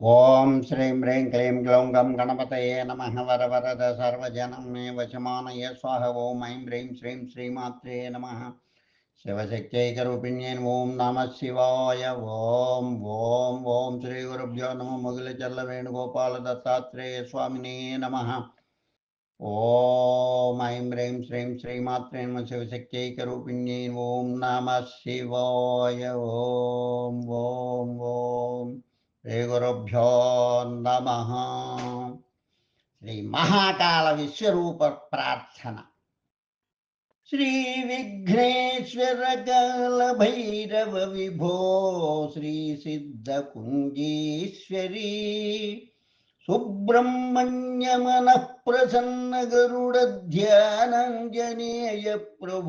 ఓం శ్రీం హ్రీం క్లీం గ్లౌం గం గణపతయే నమ వర వరద సర్వజనం మే వశమానయ స్వాహ ఓం ఐం హ్రీం శ్రీం శ్రీమాత్రే నమ శివశక్త్యైకరూపిణ్యేన్ ఓం నమ శివాయ ఓం ఓం ఓం శ్రీ గురుభ్యో నమ ముగిల చల్ల వేణుగోపాల దత్తాత్రేయ స్వామినే నమ ఓం ఐం హ్రీం శ్రీం శ్రీమాత్రే నమ శివశక్త్యైకరూపిణ్యేన్ ఓం నమ శివాయ ఓం ఓం ఓం శ్రీ గురుభ్యో నమ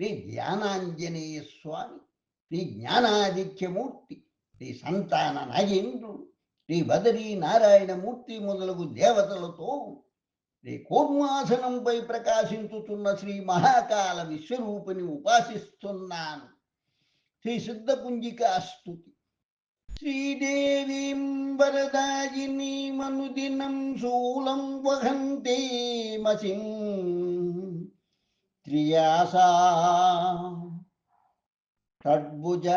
శ్రీ జ్ఞానాంజనేయ స్వామి శ్రీ జ్ఞానాదిత్యమూర్తి శ్రీ సంతాన నాగేంద్రుడు శ్రీ బదరీ నారాయణమూర్తి మొదలగు దేవతలతో శ్రీ కూర్మాసనంపై ప్రకాశించుతున్న శ్రీ మహాకాల విశ్వరూపుని ఉపాసిస్తున్నాను. శ్రీ సిద్ధపుంజికా స్థుతి శ్రీదేవీం వరదాజినీమనుదినం శూలం వహంతేమసిం త్రియాసా. షడ్భుజ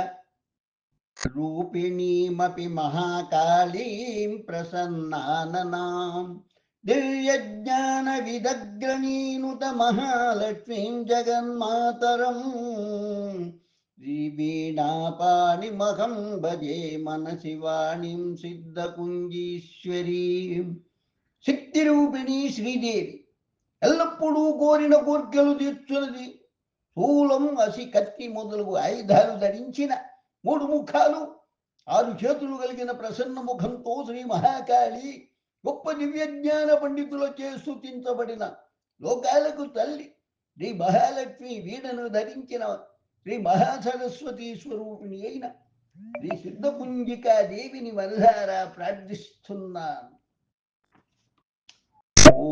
రూపిణీమపి మహాకాళీం ప్రసన్నాననాం. దివ్యజ్ఞాన విదగ్రణీనుత మహాలక్ష్మీం జగన్మాతరం. శ్రీవీణాపాణిమహం భజే మనసి వాణిం సిద్ధకుంజీశ్వరీం శక్తిరూపిణి శ్రీదేవి. ఎల్లప్పుడూ కోరిన కోర్కెలు తీర్చున్నది. శూలం అసి కత్తి మొదలగు ఆయుధాలు ధరించిన మూడు ముఖాలు ఆరు చేతులు కలిగిన ప్రసన్న ముఖంతో శ్రీ మహాకాళి గొప్ప దివ్యజ్ఞాన పండితులచే స్థుతించబడిన లోకాలకు తల్లి శ్రీ మహాలక్ష్మి వీణను ధరించిన శ్రీ మహాసరస్వతి స్వరూపిణి అయిన శ్రీ సిద్ధపుంజికా దేవిని మనసారా ప్రార్థిస్తున్నాను. ఓ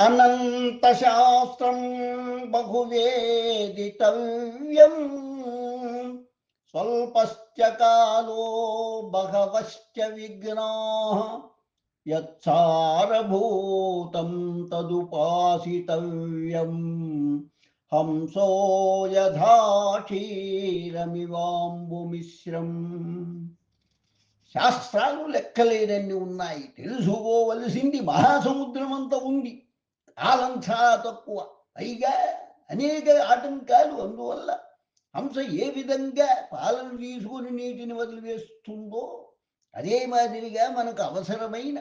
అనంతశాస్త్రం బహువేదితవ్యం. స్వల్పశ్చ కాలో బహవశ్చ విఘ్నా యత్సారభూతం తదుపాసితవ్యం. హంసో యథా శాస్త్రాలు లెక్కలేనన్ని ఉన్నాయి. తెలుసుకోవలసింది మహాసముద్రం అంత ఉంది. కాలం తక్కువ పైగా అనేక ఆటంకాలు అందువల్ల హంస ఏ విధంగా పాలను తీసుకుని నీటిని వదిలివేస్తుందో అదే మాదిరిగా మనకు అవసరమైన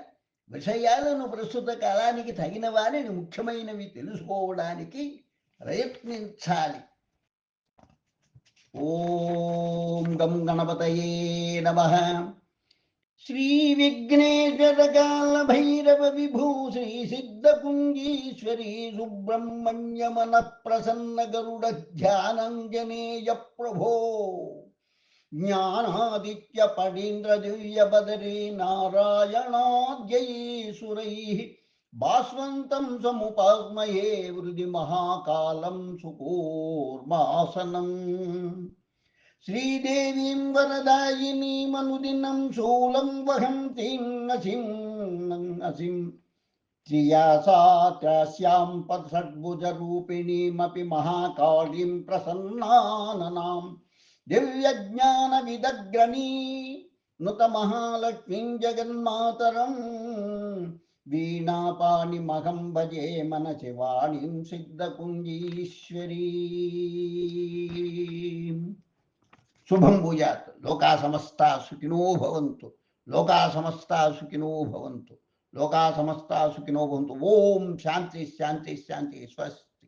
విషయాలను ప్రస్తుత కాలానికి తగిన వారిని ముఖ్యమైనవి తెలుసుకోవడానికి ప్రయత్నించాలి. ఓం గం గణపతయే నమ. శ్రీ విఘ్నేశ్వర కాల భైరవ విభూ శ్రీ సిద్ధకుంజీశ్వరీ సుబ్రహ్మణ్యమన ప్రసన్న గరుడ ధ్యానంజనేయ ప్రభో జ్ఞానాదిత్య పడీంద్ర దివ్య బదరీ నారాయణాద్యై సురై భాస్వంతం సముపాస్మయే వృది మహాకాలం సుకూర్మాసనం శ్రీదేవీం వరదాయినీమనుదినం శూలం వహంతీం నసిం నసిం త్రియాసాత్రాస్యాం పద్షడ్భుజరూపిణీమపి మహాకాళీం ప్రసన్నాననాం. దివ్యజ్ఞాన విదగ్రణీ నుత మహాలక్ష్మీం జగన్మాతరం. వీణాపాణిమహం భజే మనసి వాణిం సిద్ధకుంజీశ్వరీ శుభం భూయాత్ లోకా సమస్త సుఖినో భవంతు లోకా సమస్త సుఖినో భవంతు లోకా సమస్త సుఖినో భవంతు. ఓం శాంతి శాంతి శాంతి స్వస్తి.